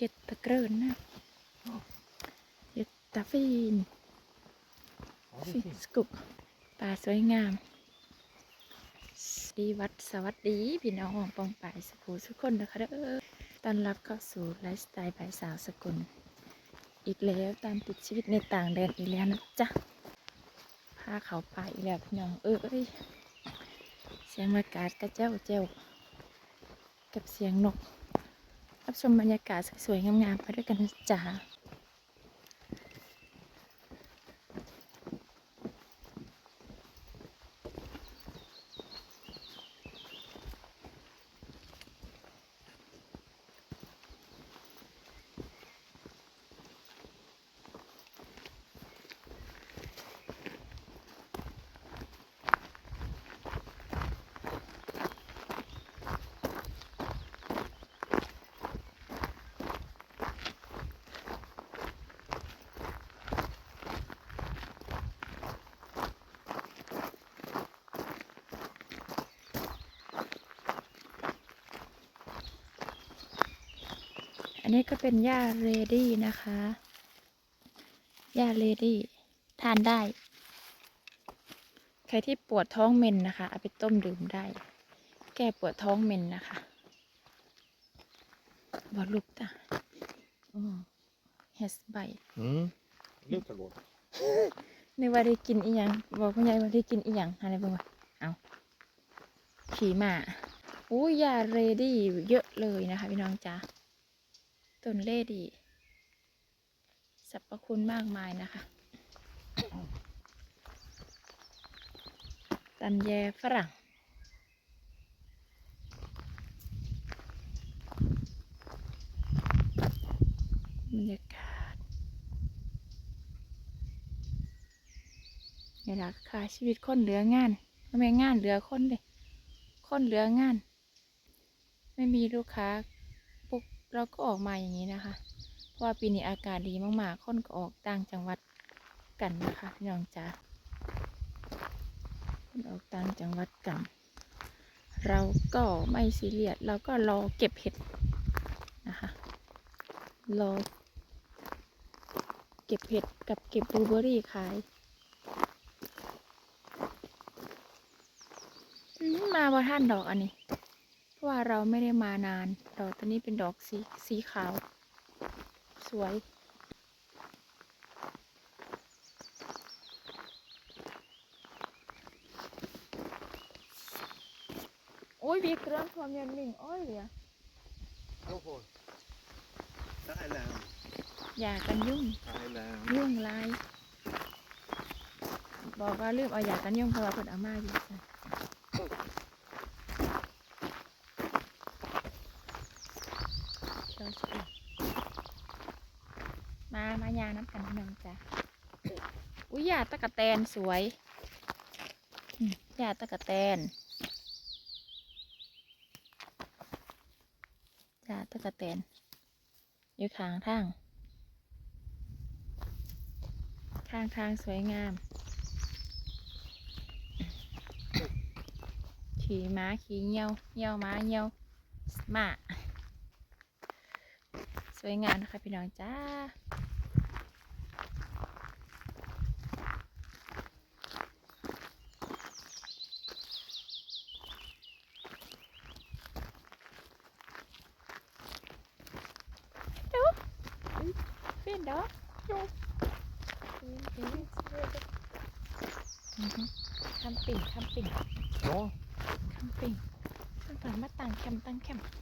เจ็ดตะเกรินนะเจ็ดตาฟีนฟิสกุกป่าสวยงามสวัสดีวัดสวัสดี พี่น้องปองป่ายสุภูสุกคนนะคะเด้อต้อนรับเข้าสู่ไลฟ์สไตล์บ่ายสาวสกุล อีกแล้วตามติดชีวิตในต่างแดนอีกแล้วนะจ๊ะพาเขาไปอีกแล้วพี่น้อง เออเอ้ยเสียงอากาศกระเจ้าเจ้า กับเสียงนก รับชมบรรยากาศสวยๆงามๆไปด้วยกันจ้า นนี้ก็เป็นหญ้าเรดี้นะคะหญ้าเรดี้ทานได้ ใครที่ปวดท้องเมนนะคะ เอาไปต้มดื่มได้ แก้ปวดท้องเมนนะคะบอลูกตาเฮสใบ Mm. Luktar gott. นึกว่าได้กินอีหยัง บอกคุณยายว่าได้กินอีหยังอะไรบ้างวะเอาขี่มาอู้ยาเรดี้เยอะเลยนะคะพี่น้องจ้า ต้นเลดีสรรพคุณมากมายนะคะตันแยฝรั่ง บรรยากาศนี่แหละค่ะชีวิตคนเหลืองานไม่งานเหลือคนเลยคนเหลืองาน ไม่มีลูกค้า เราก็ออกมาอย่างนี้นะคะ เพราะว่าปีนี้อากาศดีมากๆคนก็ออกต่างจังหวัดกันนะคะ พี่น้องจ๋าคนออกต่างจังหวัดกัน เราก็ไม่ซีเรียสเราก็รอเก็บเห็ดนะคะรอเก็บเห็ดกับเก็บบลูเบอรี่ขายมมาบ่ท่านดอกอันนี้ เพราะว่าเราไม่ได้มานาน ดอกตัวนี้เป็นดอกสีสีขาว สวยโอ้ยวีกเรื่องความยันหนึ่งอ้อยเหลือ Hvorfor? Thailand. อย่ากันยุ่ง Thailand. ยุ่งลาย บอกว่าลืมเอาอย่ากันยุ่งเพราะว่าเพิ่นเอามาอยู่จ้ะเชียวสิมามายาน้ำกันพี่น้องจ้ะอุ้ยยาตะกะแตนสวยอืมยาตะกะแตนยาตะกะแตน อยู่ข้างทาง ข้างทางสวยงาม ขี่ม้าขี่เงี้ยวเงี้ยวม้าเงี้ยวมาสวยงามนะคะพี่น้องจ้า ดูเป็นดอกอือฮึทำปิ่งทำปิ่ง Ja. แคมปิ้งตั้งแต่ มาตั้งแคมป์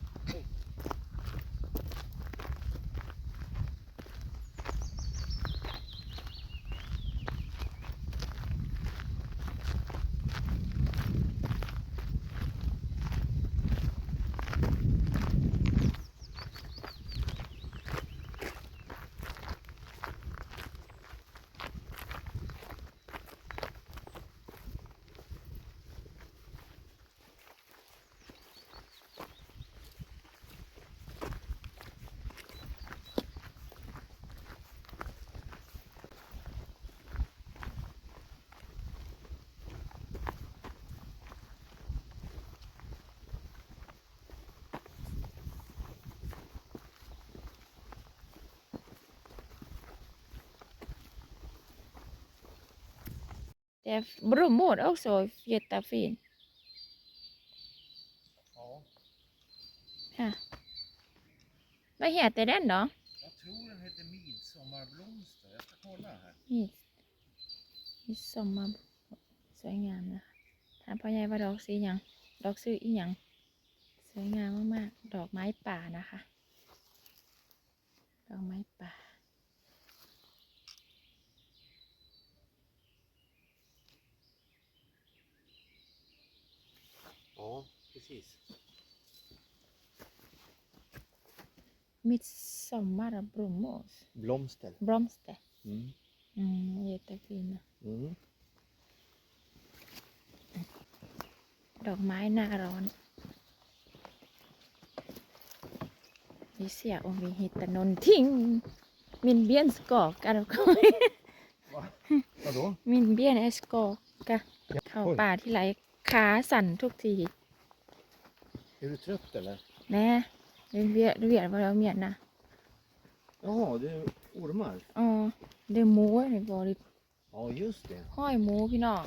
ตั้งแคมป์ Der Brummer också jättefin. Ja, Ja. Vad heter den då? jag tror den heter midsommarblomster. Jag ska kolla här. มีมีสมมาสวยงามนะถามพ่อใหญ่ว่าดอกสีหยัง ดอกซื้ออีหยัง สวยงามมากๆ ดอกไม้ป่านะคะ ดอกไม้ป่า Ja, precis. มิดสมมาระบรูโมส Blomster. บรอมสเต Mm. อืมเยตฟินนะ Mm. ดอกไม้หน้าร้อนวิเสียองวิหิตนนทิ้งมินเบียนสกอกกันก็ Va? Vadå? มินเบียนเอสกอกกะเข้าป่าที่ไหลขาสั่นทุกที Är du trött eller? แน่เรียนเวียเวียนว่าเราเมียนนะ Jaha, det är ormar. อ๋อเดยวหมูไว้ในบ่อดิ Ja, just det. ห้อยหมูพี่น้อง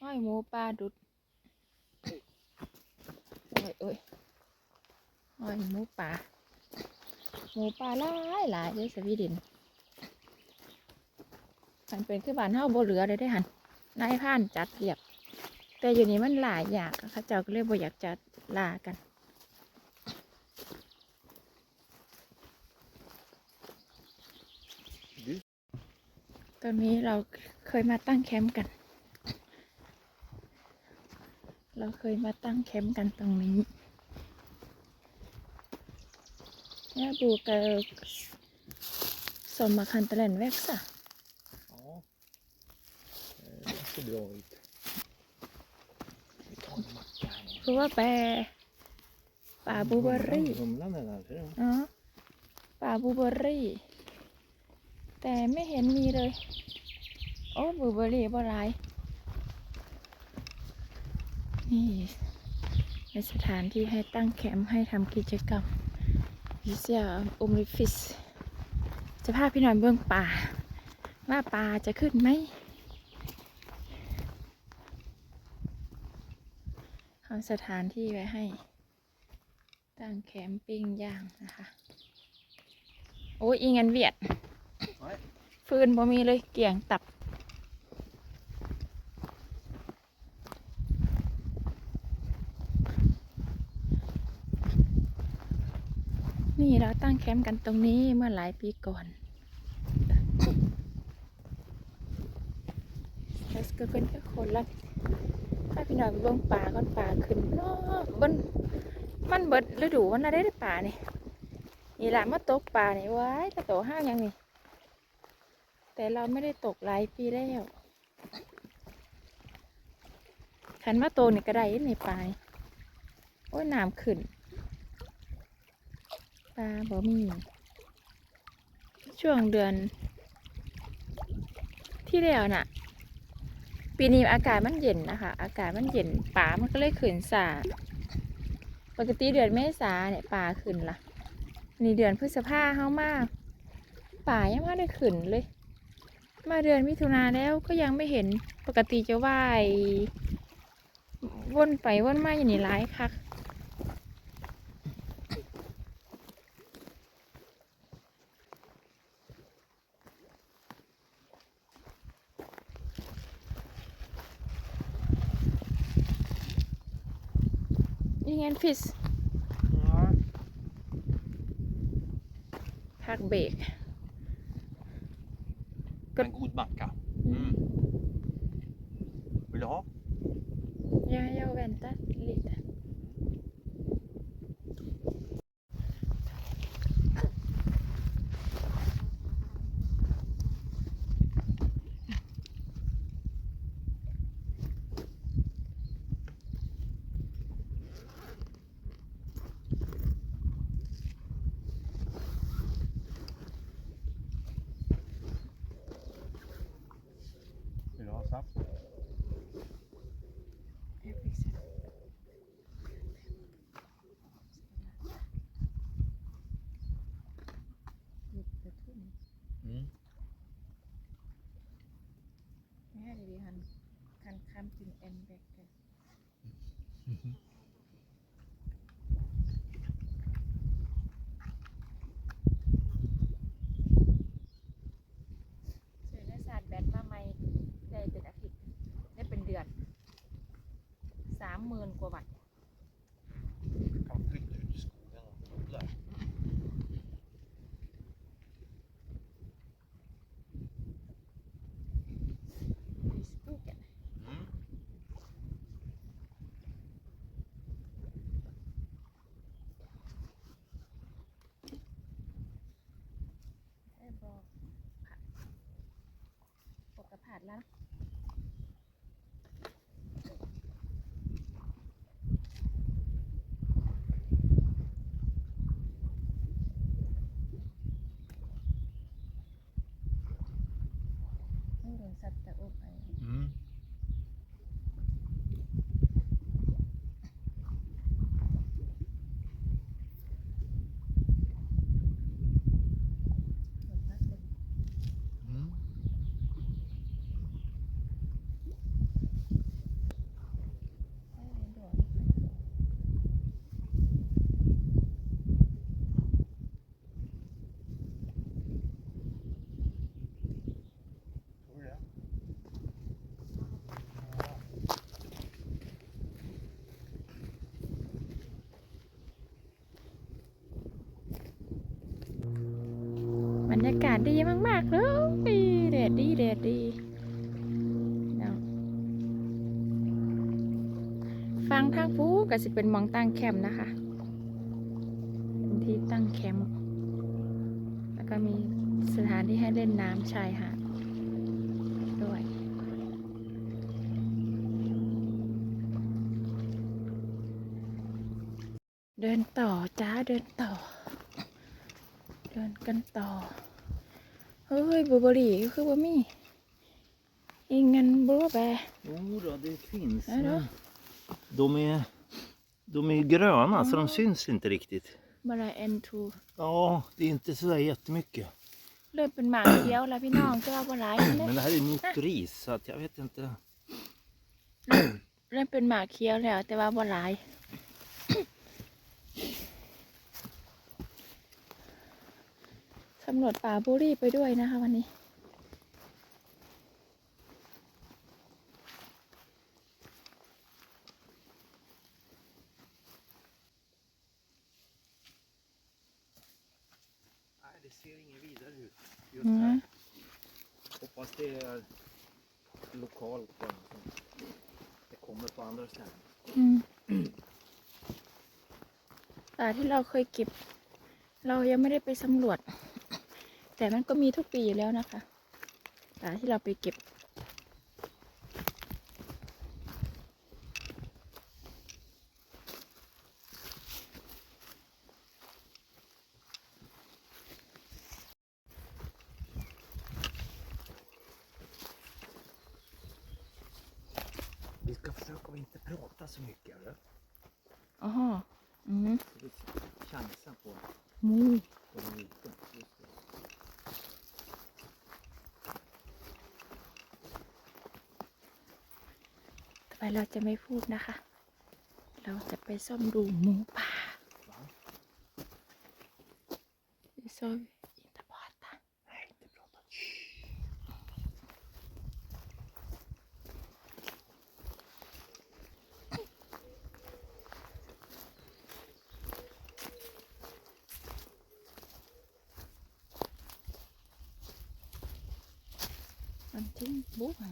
ห้อยหมูปลาดุดโอ้ยโอ้ยห้อยหมูป่าหมูป่าหลายหลายเด้อสวีเดนมันเป็นคือบ้านเฮาบ่เหลือเลยได้อหันนายพ่านจัดเรียบ แต่อยู่นี้มันหลายอยากเขาเจ้าก็เลยบ่อยากจัดลากัน ตอนนี้เราเคยมาตั้งแคมป์กัน เราเคยมาตั้งแคมป์กันตรงนี้เนี่ยดูกระสมมาคันตะเลนแวกซะ Ja. Eh, Det ser bra ut. Vi macka här. เพราะว่าแปรป่าบลูเบอร์รี่ Humlan är där, ser du? อ๋อป่าบลูเบอร์รี่ แต่ไม่เห็นมีเลย โอ้บลูเบอร์รี่บ่หลาย นี่เป็นสถานที่ให้ตั้งแคมป์ให้ทำกิจกรรมวิเซียอุมริฟิส จะพาพี่หน่อยเบื้องป่า ว่าป่าจะขึ้นไหม เอาสถานที่ไว้ให้ตั้งแคมปิ้งย่างนะคะ โอ้ยอีงันเวียด ฟืนบ่มีเลยเกี่ยงตับ นี่เราตั้งแคมป์กันตรงนี้เมื่อหลายปีก่อนแล้วก็เป็นแค่คนละ ถ้าพี่น้อยไปเบิ่งป่าก่อนป่าขึ้นเนาะบนมันเบิดฤดูมันน่ะได้ได้ป่านี่นี่แหละมาตกป่านี่ว้ายกระโตห้างยังนี่ แต่เราไม่ได้ตกหลายปีแล้วขันมาโตนี่ก็ไดในป่าโอ้ยน้ำขึ้นปลาบ่มีช่วงเดือนที่แล้วน่ะ ปีนี้อากาศมันเย็นนะคะ อากาศมันเย็นป่ามันก็เลยขึ้นสาปกติเดือนเมษาเนี่ยป่าขึ้นละนี่เดือนพฤษภาเข้ามากป่ายังไม่ได้ขึ้นเลย มาเดือนมิถุนาแล้วก็ยังไม่เห็นปกติจะว่ายวนไปวนมาอย่างนี้ร้ายคัก Ingen fisk. Nej. พักเบรก En god macka. Mm. Vill du ha? Ja, jag väntar lite. Vill du ha saft? Jag fixar. Jättetunn. Mm. Det här är det han ถึงแอนแบกกันเจอได้ศาสตร์แบตมาใหม่ได้เป็นอาทิตย์ได้เป็นเดือนสามหมื่นกว่าบาท Kan flytta ut i skogen och odla. ดิสปูกัน Mm. ได้บอกผัด ปกกับผัดแล้ว ไม่โดนสัตว์ตะอบไป Mm. หมดมากเลย Mm. ได้เรียนด่วน Tror du det? บรรยากาศดีมากๆเลยแดดดีแดดดีฟังทางฟูก็สิเป็นมองตั้งแคมป์นะคะเป็นที่ตั้งแคมป์แล้วก็มีสถานที่ให้เล่นน้ำชายหาดด้วยเดินต่อจ้าเดินต่อ เดินกันต่อ เฮ้ยบลูเบอร์รี่ก็คือว่ามีอีกเงินบลูเบอร์ Jo då, det finns. Ja då. men De är, de är gröna så de syns inte riktigt. บลาเอ็นทู Ja, det är inte sådär jättemycket. เริ่มเป็นหมาเขียวแล้วพี่น้องก็ว่าบหลายเลย Men det här är notris så att jag vet inte. เริ่มเป็นหมาเขียวแล้ว แต่ว่าบหลาย สำรวจป่าบุรีไปด้วยนะคะวันนี้ Nej, det ser inget vidare ut just Mm. här. Hoppas det är lokalt. bara, så Det kommer på andra ställen. อืมป่าที่เราเคยเก็บ เรายังไม่ได้ไปสำรวจ แต่มันก็มีทุกปีอยู่แล้วนะคะป่าที่เราไปเก็บ Vi ska försöka att inte prata så mycket. Eller? อ๋ออืม Så vi chansar på, มู på den vita. Just det. ต่อไป เราจะไม่พูดนะคะ เราจะไปซ่อมดูหมูป่าซ่อมอินทบอตา Nej, inte prata. Shh. มันทิ้งบุ๊กอะ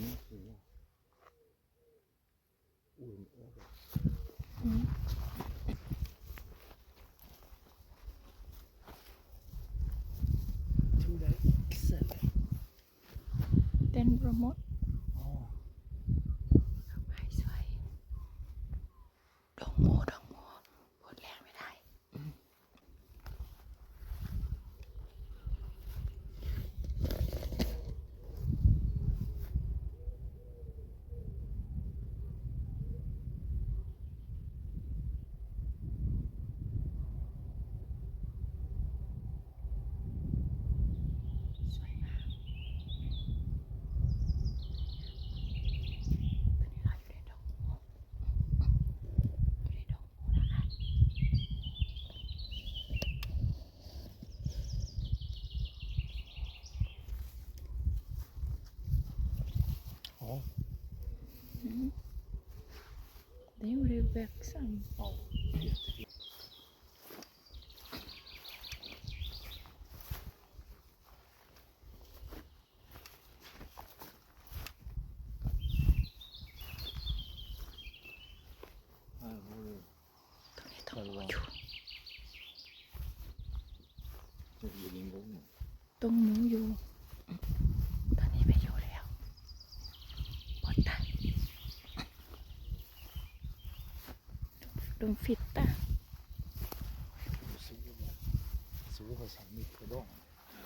Mm, ja. Ormöga. อืม Tror det är Excel. เต้นโปรโมท Ja. ดอกไม้สวยดอกโมดอกโมพูดแรงไม่ได้ สวยมากตอนนี้เราอยู่ในดอกโมอยู่ในดอกโมนะคะ Ja. Mm. Det gjorde ju växeln. ja. Jättefint. Här har du ตรงนี้ต้องอยู่ huvudingången. ตรงหนูอยู่ ตอนนี้ไม่อยู่แล้วหมดตา ดงฟิตตา Och solen. Solen har satt mitt på dagen.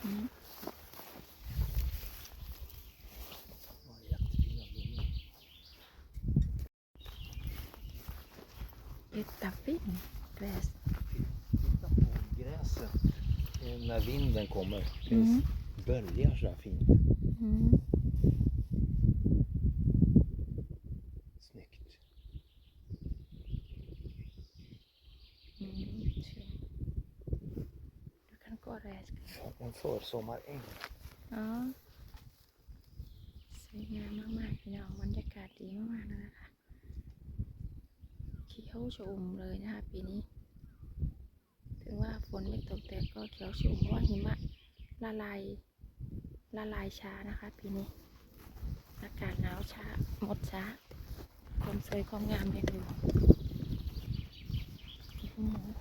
อืม Ja, jättefina blommor. เอตาฟินเดรส Titta på gräset eh, när vinden kommer. Det finns Mm. böljar så här fint. อืม Snyggt. อืมเชื่อดู kan gå rätt Ja, En försommaräng. อ๋อสวยงามมากๆพี่น้องบรรยากาศดีมากๆนะคะเขียวชอุ่มเลยนะคะปีนี้ ถึงว่าฝนไม่ตกแต่ก็เขียวชอุ่มเพราะว่าหิมะละลายละลายช้านะคะปีนี้ อากาศหนาวช้าหมดช้า ความสวยความงามยังอยู่อื้อหือ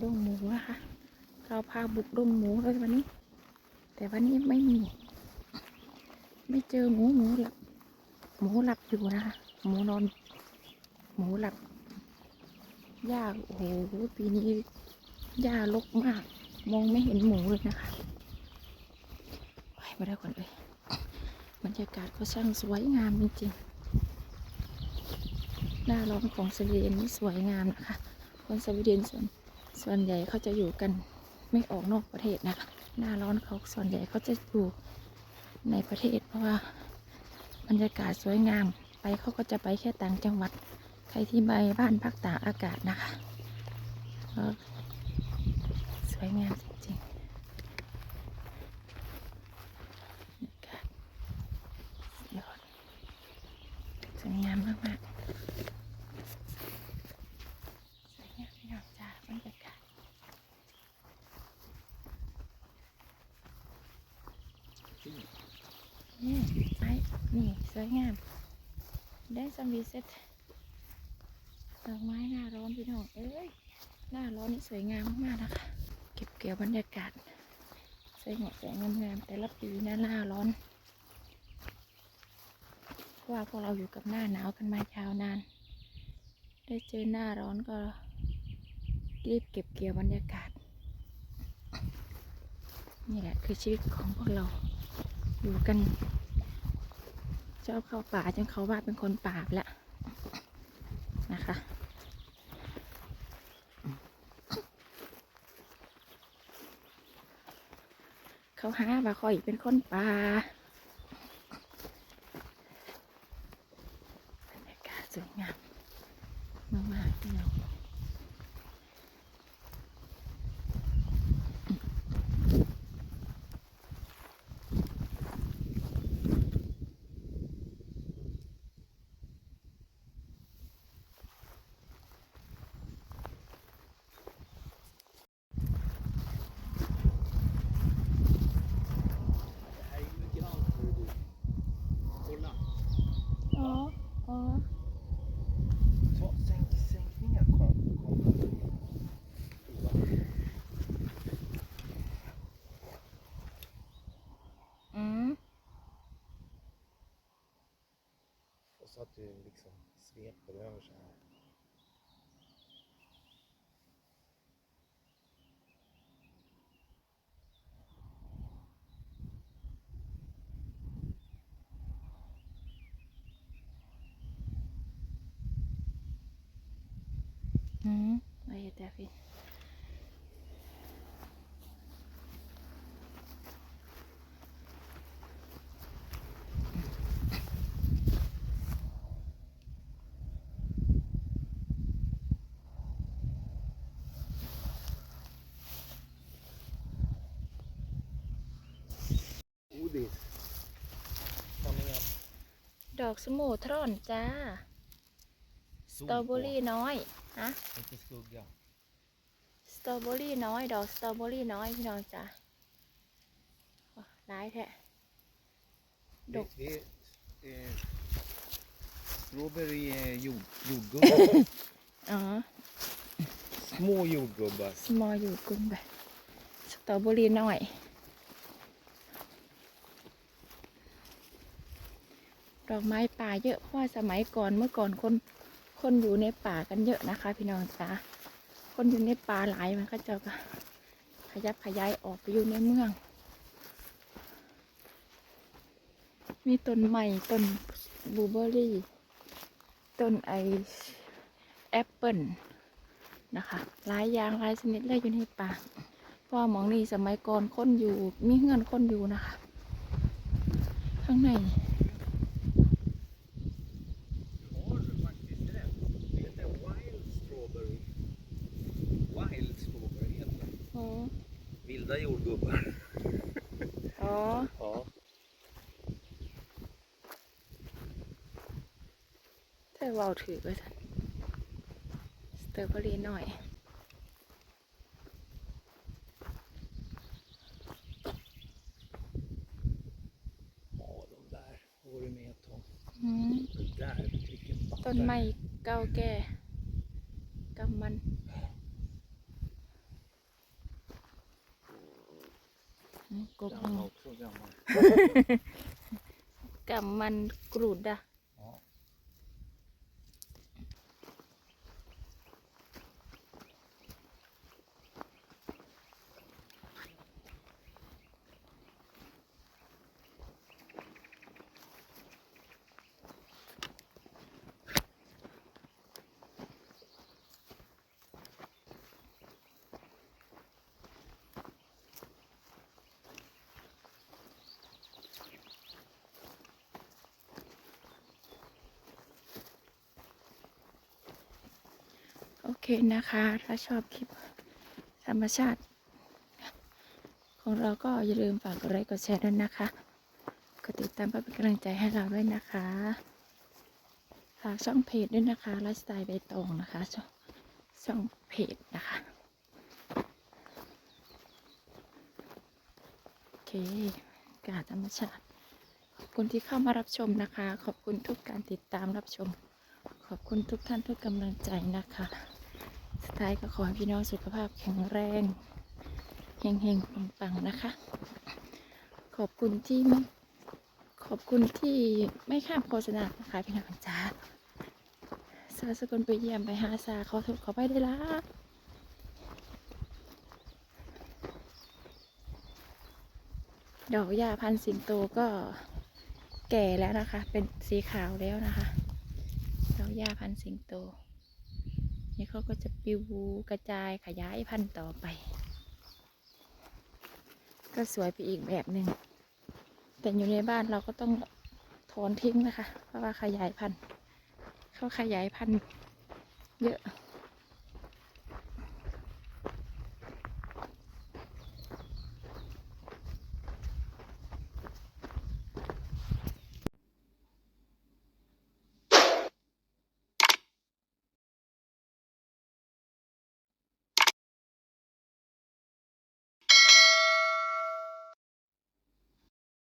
ดงหมูนะคะ เราพาบุกดงหมูเลยวันนี้ แต่วันนี้ไม่มี ไม่เจอหมูหมูหลับ หมูหลับอยู่นะคะ หมูนอน หมูหลับหญ้าโอ้โหปีนี้หญ้ารกมาก มองไม่เห็นหมูเลยนะคะไปมาได้ก่อนเลยบรรยากาศก็ช่างสวยงามจริงๆหน้าร้อนของสวีเดนนี่สวยงามนะคะ คนสวีเดนส่วนส่วนใหญ่เขาจะอยู่กัน ไม่ออกนอกประเทศนะคะหน้าร้อนเขาส่วนใหญ่เขาจะอยู่ในประเทศ เพราะว่าบรรยากาศสวยงาม ไปเขาก็จะไปแค่ต่างจังหวัด ใครที่ไปบ้านพักตากอากาศนะคะก็สวยงามจริงๆสวยงามมากๆสวยงามพี่น้องจ้าบรรยากาศ Fint. นี่ไอ้นี่สวยงาม ได้ซัมวีเซ็ตดอกไม้หน้าร้อนพี่น้องเอ้ยหน้าร้อนนี่สวยงามมากๆนะคะ เก็บเกี่ยวบรรยากาศสวยงดแสงงามๆแต่ละปีหน้าหน้าร้อนว่าพวกเราอยู่กับหน้าหนาวกันมายาวนาน ได้เจอหน้าร้อนก็รีบเก็บเกี่ยวบรรยากาศ นี่แหละคือชีวิตของพวกเราอยู่กัน ชอบเข้าป่าจนเขาว่าเป็นคนป่าแล้วนะคะเขาหาว่าคอยเป็นคนป่า du liksom sveper över så här. Mm, vad heter det för? อกสมูทรอนจ้า สตรอเบอรี่น้อยฮะ Inte skugga. สตรอเบอรี่น้อย ดอกสตรอเบอรี่น้อยพี่น้องจ้าโอ้ร้ายแท้ Det, Dock. det är eh, strawberry eh, jord, jordgubbar. อ๋อ Små jordgubbar. สมออยู่กลุ่มแบบสตรอเบอรี่น้อย ดอกไม้ป่าเยอะเพราะว่าสมัยก่อนเมื่อก่อนคนคนอยู่ในป่ากันเยอะนะคะ พี่น้องจ้าคนอยู่ในป่าหลายมันก็จะขยับขยายออกไปอยู่ในเมือง มีต้นไม้ต้นบูเบอรี่ ต้นไอแอปเปิลนะคะหลายอย่างหลายชนิดเลยอยู่ในป่าเพราะว่าหมองนี้สมัยก่อนคนอยู่มีเงื่อนคนอยู่นะคะ ข้างใน har du faktiskt rätt. Det heter wild strawberry. Wild strawberry heter det. อ๋อ Vilda jordgubbar. อ๋อ Ja. เธอเว่าถือไว้สันสเตอร์เบอรี่หน่อย Ja, de där var du med Tom. อืม Det där, vilken ต้นไม้เก่าแก่กำมันอืมกบ Den var också gammal. กำมันกรูดอะ เคนะคะ ถ้าชอบคลิปธรรมชาติ ของเราก็อย่าลืมฝากกดไลค์กดแชร์ด้วยนะคะ กดติดตามเพื่อเป็นกำลังใจให้เราด้วยนะคะ ฝากช่องเพจด้วยนะคะไลฟ์สไตล์ใบตองนะคะ ช่องช่องเพจนะคะโอเคกาธรรมชาติขอบคุณที่เข้ามารับชมนะคะ ขอบคุณทุกการติดตามรับชม ขอบคุณทุกท่านทุกกำลังใจนะคะ สุดท้ายก็ขอให้พี่น้องสุขภาพแข็งแรงเฮงเฮงปังปังๆนะคะ ขอบคุณที่ไม่ขอบคุณที่ไม่ข้ามโฆษณานะคะพี่น้องจ้าสาสกุลไปเยี่ยมไปหาสาขอโทษขอไปได้ละดอกหญ้าพันธ์สิงโตก็แก่แล้วนะคะ เป็นสีขาวแล้วนะคะดอกหญ้าพันธ์สิงโต นี่เขาก็จะปิวกระจายขยายพันธุ์ต่อไป ก็สวยไปอีกแบบหนึ่งแต่อยู่ในบ้านเราก็ต้องถอนทิ้งนะคะ เพราะว่าขยายพันธุ์เขาขยายพันธุ์เยอะ